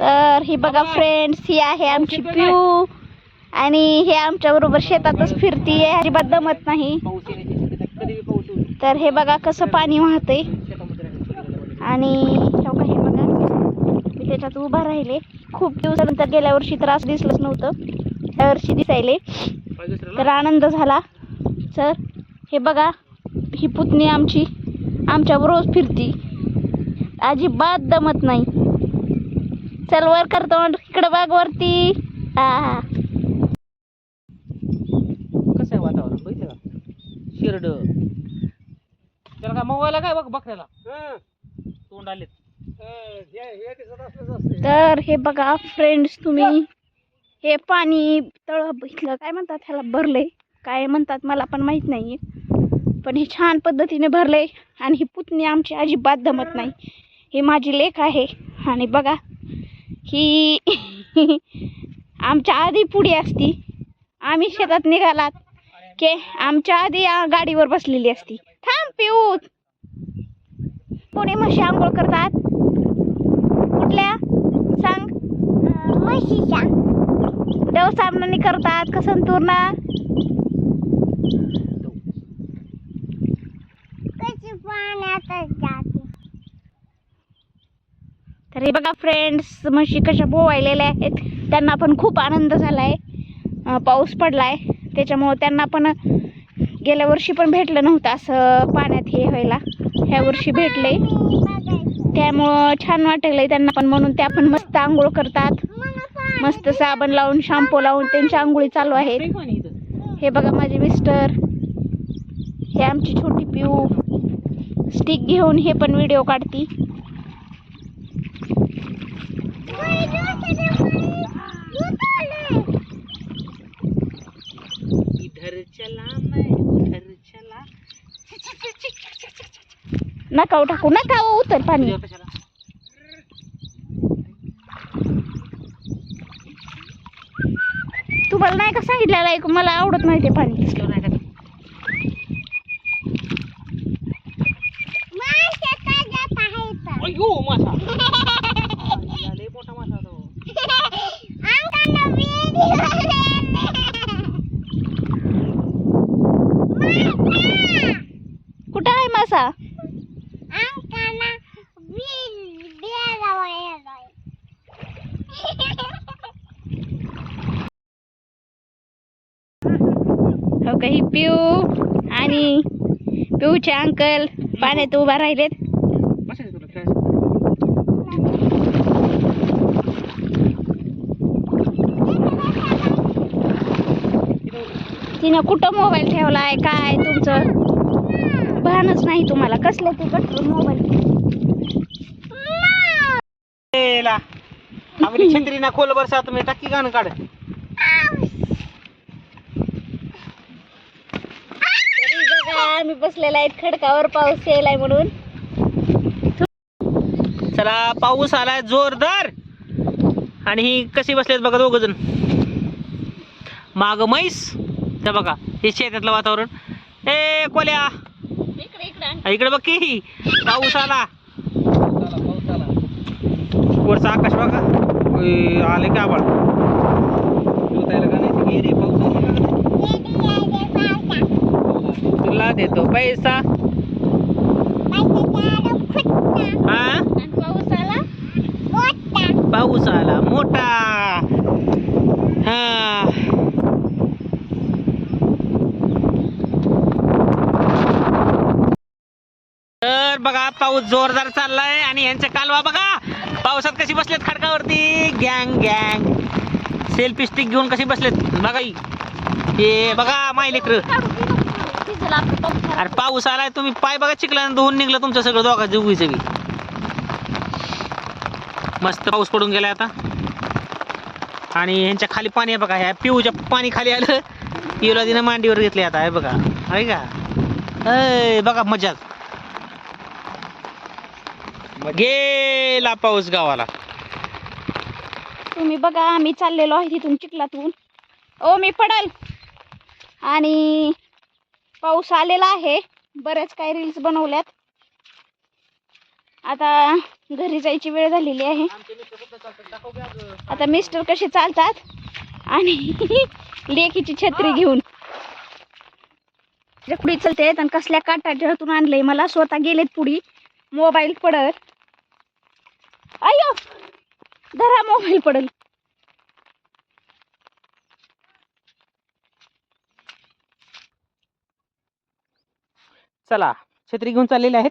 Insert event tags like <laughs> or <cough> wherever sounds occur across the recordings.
तर ही बघा फ्रेंड्स ही आहे आमची पिऊ. आणि हे आमच्या बरोबर शेतातच फिरतीये अजिबात दमत नाही. तर हे बघा कसं पाणी राहायचं. आणि हे बघा मी त्याच्यात उभा राहिले. खूप दिवसानंतर गेल्या वर्षी तर असं दिसलंच नव्हतं. त्या वर्षी दिसायले. पाय? तर आनंद झाला. तर हे बघा ही पुतणी आमची आमच्या रोज फिरती. अजिबात दमत नाही. चल वर करतो इकडं बाग वरती. हा कसं आहे वातावरण? बघितलं का? शिरड. त्याला काय मोबाईल काय बघ बकऱ्याला? तोंड आलेत. तर हे बघा फ्रेंड्स तुम्ही. हे पाणी तळ इथलं काय म्हणतात ह्याला? भरलंय. काय म्हणतात मला पण माहीत नाही पण हे छान पद्धतीने भरलंय. आणि ही पुतणी आमची अजिबात दमत नाही. ही माझी लेख आहे. आणि बघा ही <laughs> आमच्या आधी पुढे असती. आम्ही शेतात निघालात. के आमच्या आधी गाडीवर बसलेली असती. थांब पिऊ कोणी म्हशी आंघोळ करतात? कुठल्या? सांग. म्हशीच्या. देव सामनाने करतात का संतूर्णा तर हे बघा फ्रेंड्स म्हशी कशा पोवायलेल्या आहेत. त्यांना पण खूप आनंद झाला आहे पाऊस पडला आहे त्याच्यामुळं त्यांना पण गेल्या वर्षी पण भेटलं नव्हतं असं पाण्यात हे व्हायला. ह्या वर्षी भेटले. त्यामुळं छान वाटलंय त्यांना पण. म्हणून त्या पण मस्त आंघोळ करतात. मस्त साबण लावून शॅम्पू लावून त्यांच्या आंघोळी चालू आहेत. हे बघा माझे मिस्टर हे आमची छोटी पिऊ. स्टिक घेऊन हे पण व्हिडिओ काढती इधर चला मैं उधर चला नका टाकू. नका उतर पाणी. तुम्हाला नाही का सांगितलेलं आहे मला आवडत नाही ते पाणी. कुठं आहे मासा? हो काही पिऊ आणि पिऊचे अंकल पाण्यात उभा राहिलेत. तिनं कुठं मोबाईल ठेवलाय काय तुमचं? भानच नाही तुम्हाला कसलं ते कटकून मोबाईल छत्री ना खोल बरसा तुम्ही टाकी गाणं काढ. तरी आम्ही बसलेला आहे खडकावर पाऊस यायलाय म्हणून. चला पाऊस आलाय जोरदार. आणि ही कशी बसलेत बघा दोघ जण. माग म्हैस. त्या बघा हे शेतातलं वातावरण. ए कोल्या. इकडे बघ की. पाऊस आला. वरचा आकाश बघा. आले का आबाळ? तुला देतो पैसा. हा? पाऊस आला पाऊस आला मोठा. हा. तर बघा पाऊस जोरदार चाललाय आणि यांच्या कालवा बघा. पावसात कशी बसलेत खडकावरती? गँग गँग सेल्फी स्टिक घेऊन कशी बसलेत? बघा हे. बघा माय लेकर. पाऊस आला. अरे पाऊस आलाय तुम्ही पाय बघा चिकला धुवून निघलं तुमचं सगळं दोघा जुगवी सगळी. मस्त पाऊस पडून गेलाय आता. आणि ह्यांच्या खाली पाणी आहे बघा ह्या पिऊच्या पाणी खाली आलं. पिऊला तिनं मांडीवर घेतले आता आहे बघा. आहे का? अय बघा मजा गेला पाऊस गावाला. तुम्ही बघा आम्ही चाललेलो आहे तिथून चिखलातून. ओ मी पडल. आणि पाऊस आलेला आहे. बरेच काही रील्स बनवल्यात. आता घरी जायची वेळ झालेली आहे. आता मिस्टर कसे चालतात? आणि <laughs> लेकीची छत्री घेऊन. पुढे चलते? आणि कसल्या काटाठ्यातून आणलंय? मला स्वतः गेलेत पुढी. मोबाईल पडल अयो धरा मोबाईल पडेल. चला छत्री घेऊन चाललेले आहेत.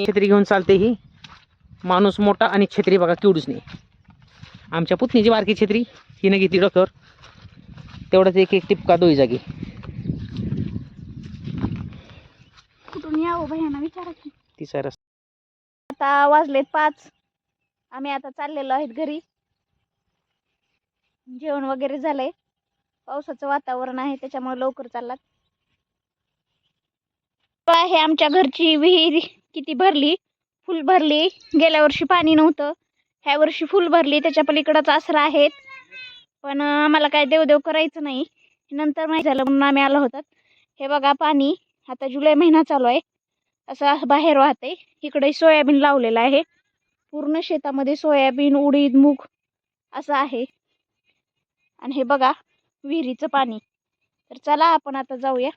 छत्री घेऊन चालते ही. माणूस मोठा आणि छत्री बघा केवढूच नाही. आमच्या पुतणीची बारकी छत्री हिनं घेतली डोक्यावर. तेवढंच एक एक टिपका दोई जागी. यावं भैयाना विचारा की. तिचा रस आता वाजलेत पाच. आम्ही आता चाललेलो आहेत घरी. जेवण वगैरे झालंय. पावसाचं वातावरण आहे त्याच्यामुळे लवकर चाललात. आहे आमच्या घरची विहीर किती भरली? फुल भरली. गेल्या वर्षी पाणी नव्हतं. ह्या वर्षी फुल भरली. त्याच्या पलीकडंच आसरा आहेत. पण आम्हाला काय देवदेव करायचं नाही. नंतर माहीत झालं म्हणून आम्ही आलो होतात हे बघा पाणी. आता जुलै महिना चालू आहे. असं बाहेर वाहते इकडे सोयाबीन लावलेलं आहे. पूर्ण शेतामध्ये सोयाबीन उडीद मूग असं आहे. आणि हे बघा विहिरीचं पाणी. तर चला आपण आता जाऊया.